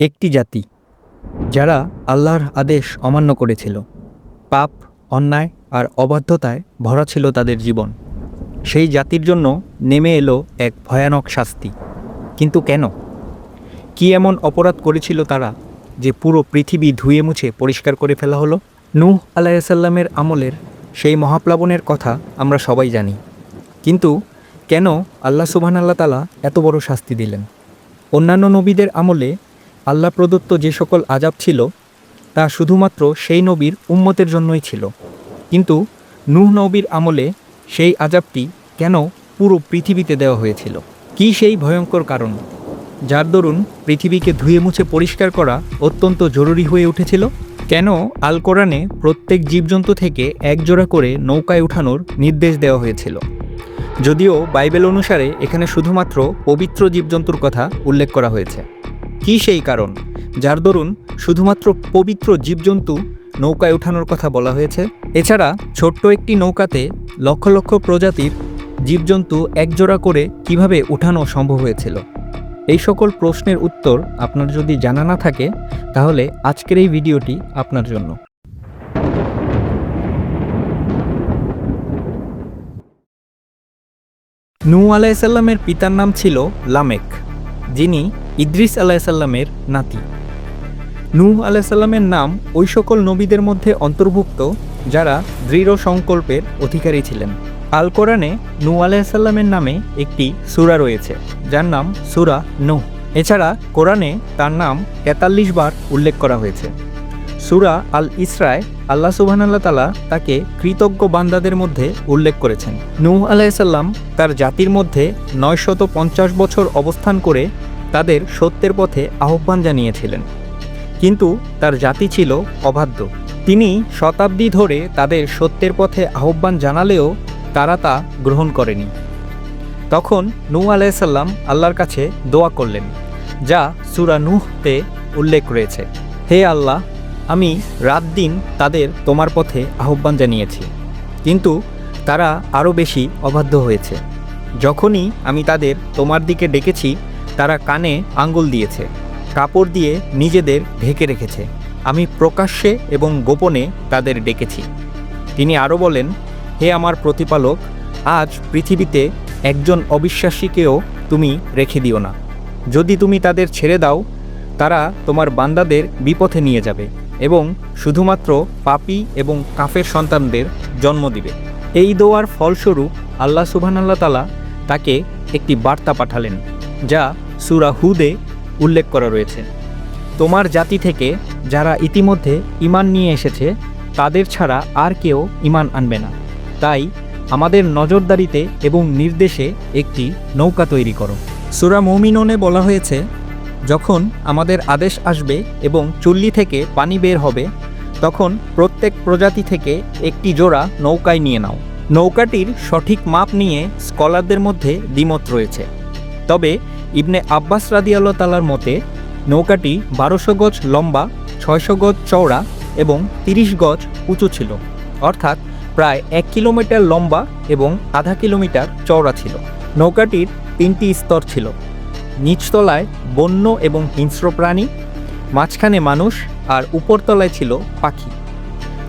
একটি জাতি, যারা আল্লাহর আদেশ অমান্য করেছিল। পাপ, অন্যায় আর অবাধ্যতায় ভরা ছিল তাদের জীবন। সেই জাতির জন্য নেমে এলো এক ভয়ানক শাস্তি। কিন্তু কেন? কি এমন অপরাধ করেছিল তারা যে পুরো পৃথিবী ধুয়ে মুছে পরিষ্কার করে ফেলা হলো? নূহ আলাইসাল্লামের আমলের সেই মহাপ্লাবনের কথা আমরা সবাই জানি। কিন্তু কেন আল্লাহ সুবহান আল্লাহ তালা এত বড় শাস্তি দিলেন? অন্যান্য নবীদের আমলে আল্লাহ প্রদত্ত যে সকল আজাব ছিল, তা শুধুমাত্র সেই নবীর উম্মতের জন্যই ছিল। কিন্তু নূহ নবীর আমলে সেই আজাবটি কেন পুরো পৃথিবীতে দেওয়া হয়েছিল? কি সেই ভয়ঙ্কর কারণ? যার দরুন পৃথিবীকে ধুয়ে মুছে পরিষ্কার করা অত্যন্ত জরুরি হয়ে উঠেছিল? কেন আল কোরআনে প্রত্যেক জীবজন্তু থেকে একজোড়া করে নৌকায় উঠানোর নির্দেশ দেওয়া হয়েছিল? যদিও বাইবেল অনুসারে এখানে শুধুমাত্র পবিত্র জীবজন্তুর কথা উল্লেখ করা হয়েছে। কি সেই কারণ? যার দরুন শুধুমাত্র পবিত্র জীবজন্তু নৌকায় ওঠানোর কথা বলা হয়েছে। এছাড়া ছোট্ট একটি নৌকাতে লক্ষ লক্ষ প্রজাতির জীবজন্তু একজোড়া করে কীভাবে উঠানো সম্ভব হয়েছিল? এই সকল প্রশ্নের উত্তর আপনার যদি জানা না থাকে, তাহলে আজকের এই ভিডিওটি আপনার জন্য। নূ আলাইসাল্লামের পিতার নাম ছিল লামেক। যিনি ইদ্রিস আলাইসাল্লামের নাতি। নূহ আলাইসাল্লামের নাম ওই সকল নবীদের মধ্যে অন্তর্ভুক্ত, যারা দৃঢ় সংকল্পের অধিকারী ছিলেন। আল কোরআনে নূ আলাইসাল্লামের নামে একটি সুরা রয়েছে, যার নাম সুরা নূহ। এছাড়া কোরআনে তার নাম তেতাল্লিশ বার উল্লেখ করা হয়েছে। সূরা আল ইসরায় আল্লাহ সুবহানাল্লাহ তালা তাকে কৃতজ্ঞ বান্দাদের মধ্যে উল্লেখ করেছেন। নূহ আলাইসাল্লাম তার জাতির মধ্যে নয়শত পঞ্চাশ বছর অবস্থান করে তাদের সত্যের পথে আহ্বান জানিয়েছিলেন। কিন্তু তার জাতি ছিল অবাধ্য। তিনি শতাব্দী ধরে তাদের সত্যের পথে আহ্বান জানালেও তারা তা গ্রহণ করেনি। তখন নূহ আলাইসাল্লাম আল্লাহর কাছে দোয়া করলেন, যা সুরা নুহতে উল্লেখ রয়েছে। হে আল্লাহ আমি রাত দিন তাদের তোমার পথে আহ্বান জানিয়েছি। কিন্তু তারা আরও বেশি অবাধ্য হয়েছে। যখনই আমি তাদের তোমার দিকে ডেকেছি, তারা কানে আঙ্গুল দিয়েছে, কাপড় দিয়ে নিজেদের ঢেকে রেখেছে। আমি প্রকাশ্যে এবং গোপনে তাদের ডেকেছি। তিনি আরও বলেন, হে আমার প্রতিপালক, আজ পৃথিবীতে একজন অবিশ্বাসীকেও তুমি রেখে দিও না। যদি তুমি তাদের ছেড়ে দাও, তারা তোমার বান্দাদের বিপথে নিয়ে যাবে। এবং শুধুমাত্র পাপি এবং কাফের সন্তানদের জন্ম দিবে। এই দোয়ার ফলস্বরূপ আল্লাহ সুবহানাল্লাহ তালা তাকে একটি বার্তা পাঠালেন, যা সুরা হুদে উল্লেখ করা রয়েছে। তোমার জাতি থেকে যারা ইতিমধ্যে ইমান নিয়ে এসেছে, তাদের ছাড়া আর কেউ ইমান আনবে না। তাই আমাদের নজরদারিতে এবং নির্দেশে একটি নৌকা তৈরি করো। সুরা মৌমিননে বলা হয়েছে যখন আমাদের আদেশ আসবে এবং চুল্লি থেকে পানি বের হবে, তখন প্রত্যেক প্রজাতি থেকে একটি জোড়া নৌকায় নিয়ে নাও। নৌকাটির সঠিক মাপ নিয়ে স্কলারদের মধ্যে দ্বিমত রয়েছে। তবে ইবনে আব্বাস রাদিয়াল্লাহ তালার মতে, নৌকাটি বারোশো গজ লম্বা, ছয়শো গজ চওড়া এবং তিরিশ গজ উঁচু ছিল। অর্থাৎ প্রায় এক কিলোমিটার লম্বা এবং আধা কিলোমিটার চওড়া ছিল। নৌকাটির তিনটি স্তর ছিল। নিচতলায় বন্য এবং হিংস্র প্রাণী, মাঝখানে মানুষ আর উপরতলায় ছিল পাখি।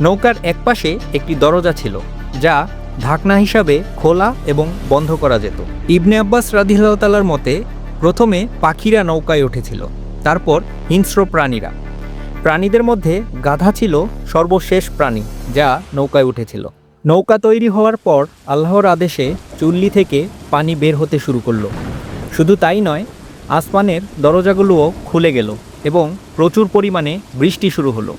নৌকার একপাশে একটি দরজা ছিল, যা ঢাকনা হিসাবে খোলা এবং বন্ধ করা যেত। ইবনে আব্বাস রাদিল্লাহতালার মতে, প্রথমে পাখিরা নৌকায় উঠেছিল, তারপর হিংস্র প্রাণীরা। প্রাণীদের মধ্যে গাধা ছিল সর্বশেষ প্রাণী, যা নৌকায় উঠেছিল। নৌকা তৈরি হওয়ার পর আল্লাহর আদেশে চুল্লি থেকে পানি বের হতে শুরু করল। শুধু তাই নয়, আসমানের দরজাগুলোও খুলে গেল এবং প্রচুর পরিমাণে বৃষ্টি শুরু হলো।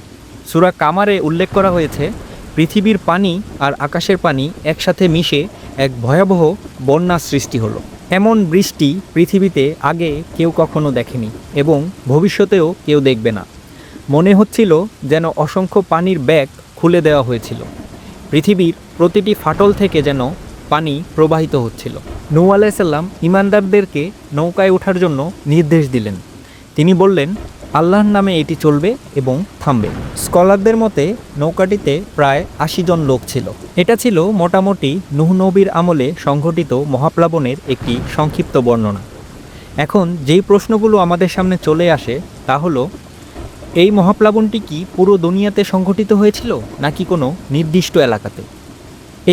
সুরা কামারে উল্লেখ করা হয়েছে, পৃথিবীর পানি আর আকাশের পানি একসাথে মিশে এক ভয়াবহ বন্যা সৃষ্টি হলো। এমন বৃষ্টি পৃথিবীতে আগে কেউ কখনো দেখেনি এবং ভবিষ্যতেও কেউ দেখবে না। মনে হচ্ছিল যেন অসংখ্য পানির ব্যাগ খুলে দেওয়া হয়েছিল। পৃথিবীর প্রতিটি ফাটল থেকে যেন পানি প্রবাহিত হচ্ছিল। নৌ আলাইসাল্লাম ইমানদারদেরকে নৌকায় ওঠার জন্য নির্দেশ দিলেন। তিনি বললেন, আল্লাহর নামে এটি চলবে এবং থামবে। স্কলারদের মতে, নৌকাটিতে প্রায় আশি জন লোক ছিল। এটা ছিল মোটামুটি নুহ নবীর আমলে সংঘটিত মহাপ্লাবনের একটি সংক্ষিপ্ত বর্ণনা। এখন যেই প্রশ্নগুলো আমাদের সামনে চলে আসে, তা হলো, এই মহাপ্লাবনটি কি পুরো দুনিয়াতে সংঘটিত হয়েছিল নাকি কোনো নির্দিষ্ট এলাকাতে?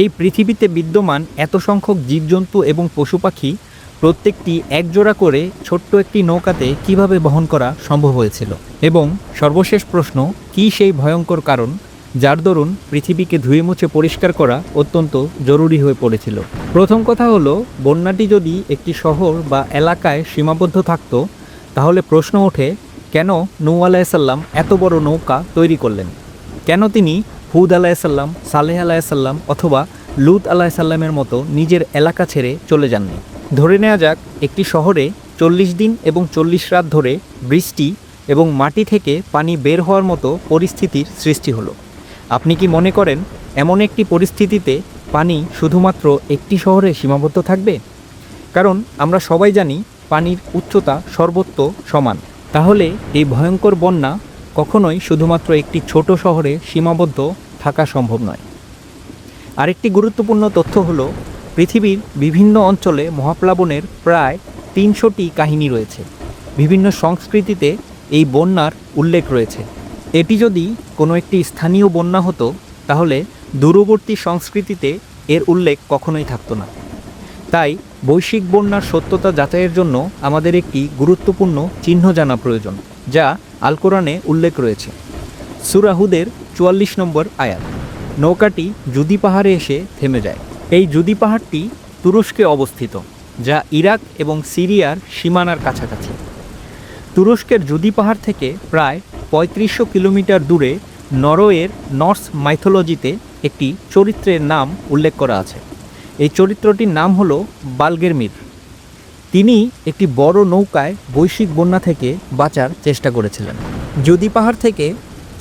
এই পৃথিবীতে বিদ্যমান এত সংখ্যক জীবজন্তু এবং পশু পাখি প্রত্যেকটি একজোড়া করে ছোট্ট একটি নৌকাতে কীভাবে বহন করা সম্ভব হয়েছিল? এবং সর্বশেষ প্রশ্ন, কি সেই ভয়ঙ্কর কারণ যার দরুন পৃথিবীকে ধুয়ে মুছে পরিষ্কার করা অত্যন্ত জরুরি হয়ে পড়েছিল? প্রথম কথা হলো, বন্যাটি যদি একটি শহর বা এলাকায় সীমাবদ্ধ থাকতো, তাহলে প্রশ্ন ওঠে, কেন নৌ আলাইসাল্লাম এত বড় নৌকা তৈরি করলেন? কেন তিনি হুদ আলাইসাল্লাম সালেহ আলাইসাল্লাম অথবা লুত আলাইসাল্লামের মতো নিজের এলাকা ছেড়ে চলে যাননি। ধরে নেওয়া যাক, একটি শহরে চল্লিশ দিন এবং চল্লিশ রাত ধরে বৃষ্টি এবং মাটি থেকে পানি বের হওয়ার মতো পরিস্থিতির সৃষ্টি হলো। আপনি কি মনে করেন, এমন একটি পরিস্থিতিতে পানি শুধুমাত্র একটি শহরে সীমাবদ্ধ থাকবে? কারণ আমরা সবাই জানি, পানির উচ্চতা সর্বত্র সমান। তাহলে এই ভয়ঙ্কর বন্যা কখনোই শুধুমাত্র একটি ছোট শহরে সীমাবদ্ধ থাকা সম্ভব নয়। আরেকটি গুরুত্বপূর্ণ তথ্য হল, পৃথিবীর বিভিন্ন অঞ্চলে মহাপ্লাবনের প্রায় তিনশোটি কাহিনী রয়েছে। বিভিন্ন সংস্কৃতিতে এই বন্যার উল্লেখ রয়েছে। এটি যদি কোনো একটি স্থানীয় বন্যা হতো, তাহলে দূরবর্তী সংস্কৃতিতে এর উল্লেখ কখনোই থাকতো না। তাই বৈশ্বিক বন্যার সত্যতা যাচাইয়ের জন্য আমাদের একটি গুরুত্বপূর্ণ চিহ্ন জানা প্রয়োজন, যা আল কোরআনে উল্লেখ রয়েছে। সুরাহুদের চুয়াল্লিশ নম্বর আয়াত। নৌকাটি জুদি পাহাড়ে এসে থেমে যায়। এই জুদি পাহাড়টি তুরস্কে অবস্থিত, যা ইরাক এবং সিরিয়ার সীমানার কাছাকাছি। তুরস্কের জুদি পাহাড় থেকে প্রায় পঁয়ত্রিশশো কিলোমিটার দূরে নরওয়ের নর্স মাইথোলজিতে একটি চরিত্রের নাম উল্লেখ করা আছে। এই চরিত্রটির নাম হলো বালগেরমির। তিনি একটি বড় নৌকায় বৈশ্বিক বন্যা থেকে বাঁচার চেষ্টা করেছিলেন। জুদি পাহাড় থেকে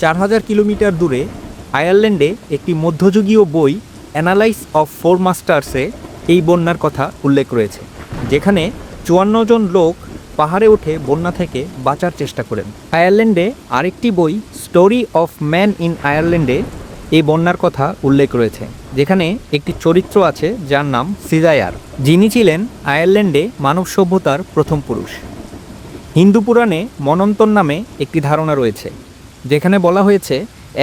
চার হাজার কিলোমিটার দূরে আয়ারল্যান্ডে একটি মধ্যযুগীয় বই অ্যানালাইস অফ ফোর মাস্টার্সে এই বন্যার কথা উল্লেখ রয়েছে, যেখানে চুয়ান্ন জন লোক পাহাড়ে উঠে বন্যা থেকে বাঁচার চেষ্টা করেন। আয়ারল্যান্ডে আরেকটি বই স্টোরি অফ ম্যান ইন আয়ারল্যান্ডে এই বন্যার কথা উল্লেখ রয়েছে, যেখানে একটি চরিত্র আছে যার নাম সিজায়ার যিনি ছিলেন আয়ারল্যান্ডে মানব সভ্যতার প্রথম পুরুষ। হিন্দু পুরাণে মনন্তর নামে একটি ধারণা রয়েছে যেখানে বলা হয়েছে,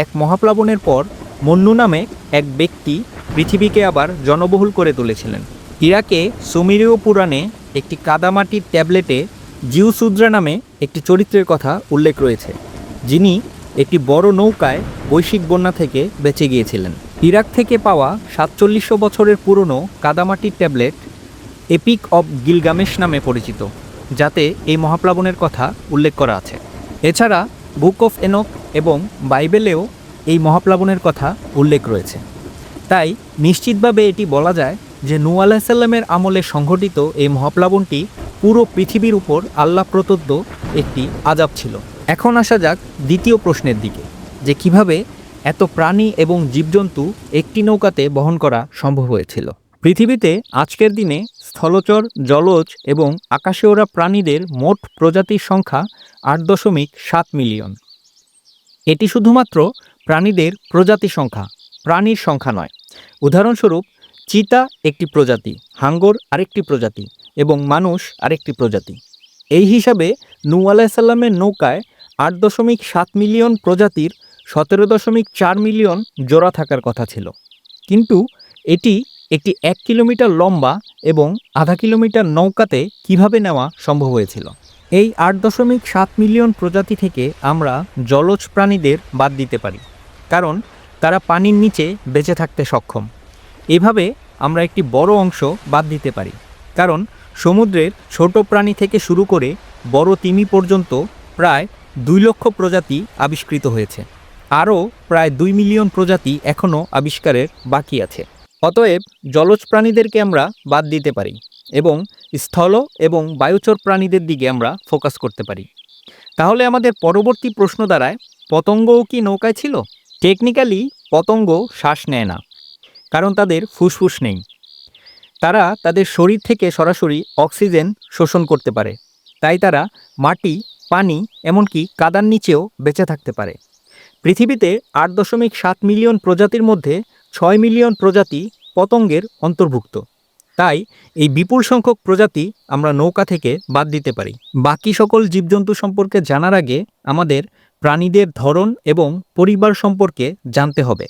এক মহাপ্লাবনের পর মন্নু নামে এক ব্যক্তি পৃথিবীকে আবার জনবহুল করে তুলেছিলেন। ইরাকে সুমিরীয় পুরাণে একটি কাদামাটির ট্যাবলেটে জিউসুদ্রা নামে একটি চরিত্রের কথা উল্লেখ রয়েছে, যিনি একটি বড় নৌকায় বৈশ্বিক বন্যা থেকে বেঁচে গিয়েছিলেন। ইরাক থেকে পাওয়া সাতচল্লিশশো বছরের পুরনো কাদামাটির ট্যাবলেট এপিক অব গিলগামেশ নামে পরিচিত, যাতে এই মহাপ্লাবনের কথা উল্লেখ করা আছে। এছাড়া বুক অফ এনক এবং বাইবেলেও এই মহাপ্লাবনের কথা উল্লেখ রয়েছে। তাই নিশ্চিতভাবে এটি বলা যায় যে নু আলাহিসাল্লামের আমলে সংঘটিত এই মহাপ্লাবনটি পুরো পৃথিবীর উপর আল্লাহ প্রদত্ত একটি আজাব ছিল। এখন আসা যাক দ্বিতীয় প্রশ্নের দিকে, যে কীভাবে এত প্রাণী এবং জীবজন্তু একটি নৌকাতে বহন করা সম্ভব হয়েছিল। পৃথিবীতে আজকের দিনে স্থলচর, জলজ এবং আকাশে ওড়া প্রাণীদের মোট প্রজাতির সংখ্যা আট দশমিক সাত মিলিয়ন। এটি শুধুমাত্র প্রাণীদের প্রজাতি সংখ্যা, প্রাণীর সংখ্যা নয়। উদাহরণস্বরূপ, চিতা একটি প্রজাতি, হাঙ্গর আরেকটি প্রজাতি এবং মানুষ আরেকটি প্রজাতি। এই হিসাবে নূ আলাইসাল্লামের নৌকায় আট দশমিক সাত মিলিয়ন প্রজাতির সতেরো দশমিক চার মিলিয়ন জোড়া থাকার কথা ছিল। কিন্তু এটি একটি এক কিলোমিটার লম্বা এবং আধা কিলোমিটার নৌকাতে কীভাবে নেওয়া সম্ভব হয়েছিল? এই আট দশমিক সাত মিলিয়ন প্রজাতি থেকে আমরা জলজ প্রাণীদের বাদ দিতে পারি, কারণ তারা পানির নিচে বেঁচে থাকতে সক্ষম। এভাবে আমরা একটি বড় অংশ বাদ দিতে পারি, কারণ সমুদ্রের ছোট প্রাণী থেকে শুরু করে বড় তিমি পর্যন্ত প্রায় দুই লক্ষ প্রজাতি আবিষ্কৃত হয়েছে। আরও প্রায় দুই মিলিয়ন প্রজাতি এখনও আবিষ্কারের বাকি আছে। অতএব জলজ প্রাণীদেরকে আমরা বাদ দিতে পারি এবং স্থল এবং বায়ুচর প্রাণীদের দিকে আমরা ফোকাস করতে পারি। তাহলে আমাদের পরবর্তী প্রশ্ন দ্বারায়, পতঙ্গও কি নৌকায় ছিল? টেকনিক্যালি পতঙ্গ শ্বাস নেয় না, কারণ তাদের ফুসফুস নেই। তারা তাদের শরীর থেকে সরাসরি অক্সিজেন শোষণ করতে পারে। তাই তারা মাটি, পানি, এমনকি কাদার নিচেও বেঁচে থাকতে পারে। পৃথিবীতে আট দশমিক সাত মিলিয়ন প্রজাতির মধ্যে ছয় মিলিয়ন প্রজাতি পতঙ্গের অন্তর্ভুক্ত। তাই এই বিপুল সংখ্যক প্রজাতি আমরা নৌকা থেকে বাদ দিতে পারি। বাকি সকল জীবজন্তু সম্পর্কে জানার আগে আমাদের প্রাণীদের ধরন এবং পরিবার সম্পর্কে জানতে হবে।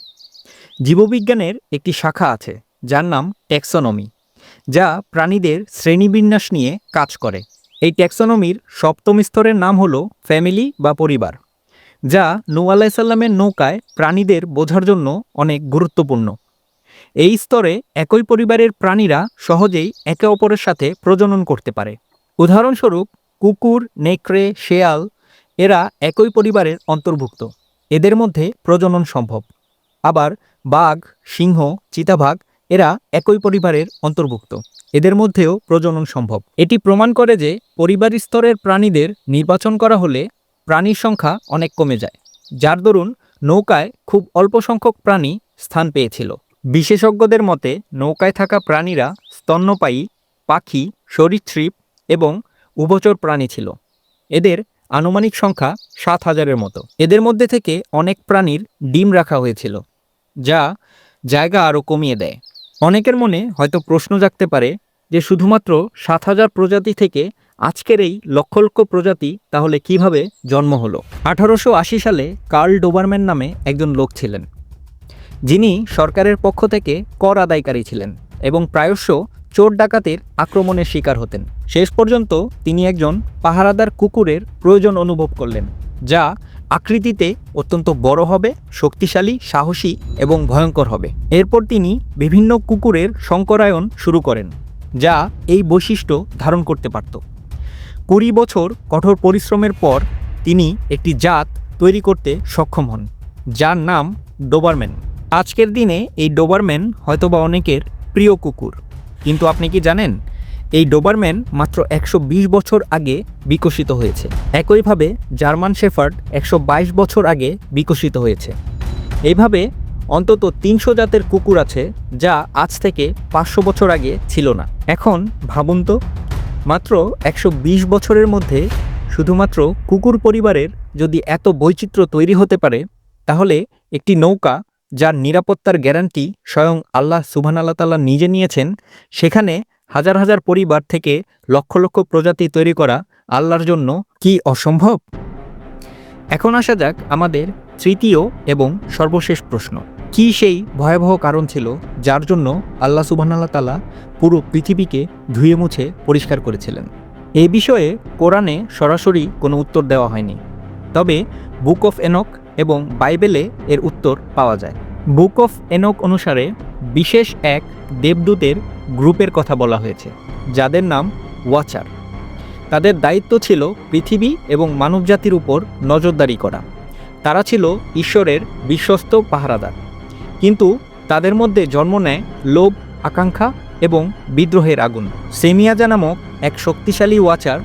জীববিজ্ঞানের একটি শাখা আছে, যার নাম ট্যাক্সোনমি, যা প্রাণীদের শ্রেণীবিন্যাস নিয়ে কাজ করে। এই ট্যাক্সোনমির সপ্তম স্তরের নাম হলো ফ্যামিলি বা পরিবার। যা নূ আলাইসাল্লামের নৌকায় প্রাণীদের বোঝার জন্য অনেক গুরুত্বপূর্ণ। এই স্তরে একই পরিবারের প্রাণীরা সহজেই একে অপরের সাথে প্রজনন করতে পারে। উদাহরণস্বরূপ, কুকুর, নেকড়ে, শেয়াল, এরা একই পরিবারের অন্তর্ভুক্ত। এদের মধ্যে প্রজনন সম্ভব। আবার বাঘ, সিংহ, চিতাবাঘ, এরা একই পরিবারের অন্তর্ভুক্ত। এদের মধ্যেও প্রজনন সম্ভব। এটি প্রমাণ করে যে পরিবার স্তরের প্রাণীদের নির্বাচন করা হলে প্রাণীর সংখ্যা অনেক কমে যায়, যার দরুন নৌকায় খুব অল্প সংখ্যক প্রাণী স্থান পেয়েছিল। বিশেষজ্ঞদের মতে, নৌকায় থাকা প্রাণীরা স্তন্যপায়ী, পাখি, সরীসৃপ এবং উভচর প্রাণী ছিল। এদের আনুমানিক সংখ্যা সাত হাজারের মতো। এদের মধ্যে থেকে অনেক প্রাণীর ডিম রাখা হয়েছিল, যা জায়গা আরও কমিয়ে দেয়। অনেকের মনে হয়তো প্রশ্ন জাগতে পারে যে শুধুমাত্র সাত হাজার প্রজাতি থেকে আজকের এই লক্ষ লক্ষ প্রজাতি তাহলে কীভাবে জন্ম হলো? আঠারোশো আশি সালে কার্ল ডোবারম্যান নামে একজন লোক ছিলেন। যিনি সরকারের পক্ষ থেকে কর আদায়কারী ছিলেন এবং প্রায়শ চোর ডাকাতের আক্রমণের শিকার হতেন। শেষ পর্যন্ত তিনি একজন পাহারাদার কুকুরের প্রয়োজন অনুভব করলেন, যা আকৃতিতে অত্যন্ত বড় হবে, শক্তিশালী, সাহসী এবং ভয়ঙ্কর হবে। এরপর তিনি বিভিন্ন কুকুরের সংকরায়ন শুরু করেন, যা এই বৈশিষ্ট্য ধারণ করতে পারত। কুড়ি বছর কঠোর পরিশ্রমের পর তিনি একটি জাত তৈরি করতে সক্ষম হন, যার নাম ডোবারম্যান। আজকের দিনে এই ডোবারম্যান হয়তোবা অনেকের প্রিয় কুকুর, কিন্তু আপনি কি জানেন, এই ডোবারম্যান মাত্র একশো বিশ বছর আগে বিকশিত হয়েছে। একইভাবে জার্মান শেফার্ড একশো বাইশ বছর আগে বিকশিত হয়েছে। এইভাবে অন্তত তিনশো জাতের কুকুর আছে যা আজ থেকে পাঁচশো বছর আগে ছিল না। এখন ভাবুন তো মাত্র একশো বিশ বছরের মধ্যে শুধুমাত্র কুকুর পরিবারের যদি এত বৈচিত্র্য তৈরি হতে পারে, তাহলে একটি নৌকা যার নিরাপত্তার গ্যারান্টি স্বয়ং আল্লাহ সুবহান আল্লাহ তাল্লাহ নিজে নিয়েছেন, সেখানে হাজার হাজার পরিবার থেকে লক্ষ লক্ষ প্রজাতি তৈরি করা আল্লাহর জন্য কি অসম্ভব? এখন আসা যাক আমাদের তৃতীয় এবং সর্বশেষ প্রশ্ন। কি সেই ভয়াবহ কারণ ছিল যার জন্য আল্লাহ সুবহান আল্লাহ তালা পুরো পৃথিবীকে ধুয়ে মুছে পরিষ্কার করেছিলেন? এই বিষয়ে কোরআনে সরাসরি কোনো উত্তর দেওয়া হয়নি। তবে বুক অফ এনক এবং বাইবেলে এর উত্তর পাওয়া যায়। বুক অফ এনক অনুসারে বিশেষ এক দেবদূতের গ্রুপের কথা বলা হয়েছে, যাদের নাম ওয়াচার। তাদের দায়িত্ব ছিল পৃথিবী এবং মানবজাতির উপর নজরদারি করা। তারা ছিল ঈশ্বরের বিশ্বস্ত পাহারাদার। কিন্তু তাদের মধ্যে জন্ম নেয় লোভ, আকাঙ্ক্ষা এবং বিদ্রোহের আগুন। সেমিয়াজা নামক এক শক্তিশালী ওয়াচার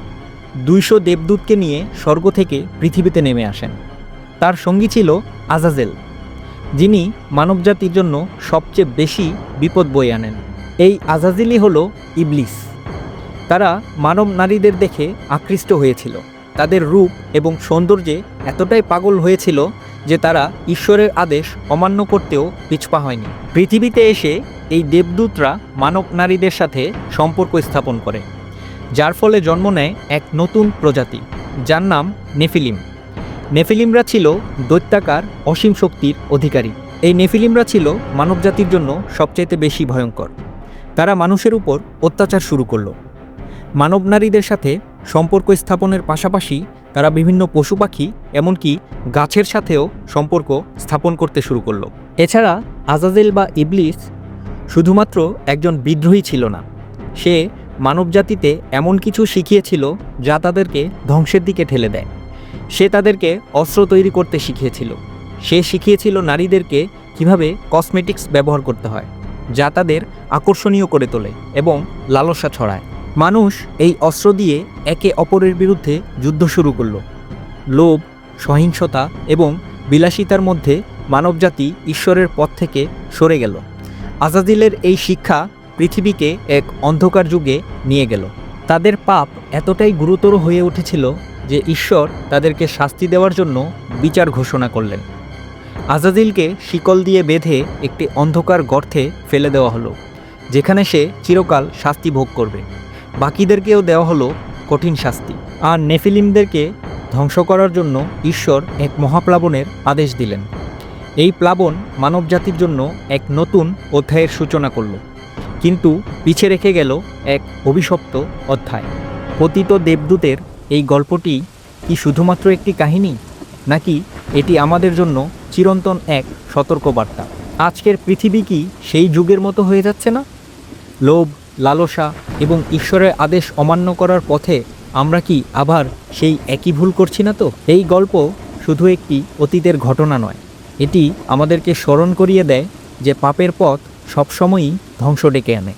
দুইশো দেবদূতকে নিয়ে স্বর্গ থেকে পৃথিবীতে নেমে আসেন। তার সঙ্গী ছিল আজাজেল, যিনি মানবজাতির জন্য সবচেয়ে বেশি বিপদ বয়ে আনেন। এই আজাজিলি হল ইবলিস। তারা মানব নারীদের দেখে আকৃষ্ট হয়েছিল। তাদের রূপ এবং সৌন্দর্যে এতটাই পাগল হয়েছিল যে তারা ঈশ্বরের আদেশ অমান্য করতেও পিছপা হয়নি। পৃথিবীতে এসে এই দেবদূতরা মানব নারীদের সাথে সম্পর্ক স্থাপন করে, যার ফলে জন্ম নেয় এক নতুন প্রজাতি, যার নাম নেফিলিম। নেফিলিমরা ছিল দৈত্যাকার, অসীম শক্তির অধিকারী। এই নেফিলিমরা ছিল মানবজাতির জন্য সবচাইতে বেশি ভয়ঙ্কর। তারা মানুষের উপর অত্যাচার শুরু করল। মানব নারীদের সাথে সম্পর্ক স্থাপনের পাশাপাশি তারা বিভিন্ন পশু পাখি, এমনকি গাছের সাথেও সম্পর্ক স্থাপন করতে শুরু করল। এছাড়া আজাজেল বা ইবলিস শুধুমাত্র একজন বিদ্রোহী ছিল না, সে মানবজাতিতে এমন কিছু শিখিয়েছিল যা তাদেরকে ধ্বংসের দিকে ঠেলে দেয়। সে তাদেরকে অস্ত্র তৈরি করতে শিখিয়েছিল। সে শিখিয়েছিল নারীদেরকে কীভাবে কসমেটিক্স ব্যবহার করতে হয়, যা তাদের আকর্ষণীয় করে তোলে এবং লালসা ছড়ায়। মানুষ এই অস্ত্র দিয়ে একে অপরের বিরুদ্ধে যুদ্ধ শুরু করল। লোভ, সহিংসতা এবং বিলাসিতার মধ্যে মানবজাতি ঈশ্বরের পথ থেকে সরে গেল। আজাদিলের এই শিক্ষা পৃথিবীকে এক অন্ধকার যুগে নিয়ে গেল। তাদের পাপ এতটাই গুরুতর হয়ে উঠেছিল যে ঈশ্বর তাদেরকে শাস্তি দেওয়ার জন্য বিচার ঘোষণা করলেন। আজাদিলকে শিকল দিয়ে বেঁধে একটি অন্ধকার গর্তে ফেলে দেওয়া হলো, যেখানে সে চিরকাল শাস্তি ভোগ করবে। বাকিদেরকেও দেওয়া হলো কঠিন শাস্তি। আর নেফিলিমদেরকে ধ্বংস করার জন্য ঈশ্বর এক মহাপ্লাবনের আদেশ দিলেন। এই প্লাবন মানবজাতির জন্য এক নতুন অধ্যায়ের সূচনা করল। কিন্তু পিছে রেখে গেল এক অভিশপ্ত অধ্যায়। পতিত দেবদূতের এই গল্পটি কি শুধুমাত্র একটি কাহিনী? নাকি এটি আমাদের জন্য চিরন্তন এক সতর্কবার্তা? আজকের পৃথিবী কি সেই যুগের মতো হয়ে যাচ্ছে না? লোভ লালসা এবং ঈশ্বরের আদেশ অমান্য করার পথে আমরা কি আবার সেই একই ভুল করছি না তো? এই গল্প শুধু একটি অতীতের ঘটনা নয়। এটি আমাদেরকে স্মরণ করিয়ে দেয় যে পাপের পথ সবসময়ই ধ্বংস ডেকে আনে।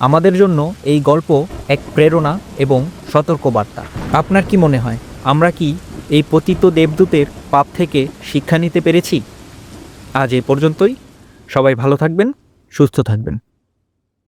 আমাদের জন্য এই গল্প এক প্রেরণা এবং সতর্কবার্তা। আপনার কি মনে হয়, আমরা কি এই পতিত দেবদূতের পাপ থেকে শিক্ষা নিতে পেরেছি? আজ এ পর্যন্তই। সবাই ভালো থাকবেন, সুস্থ থাকবেন।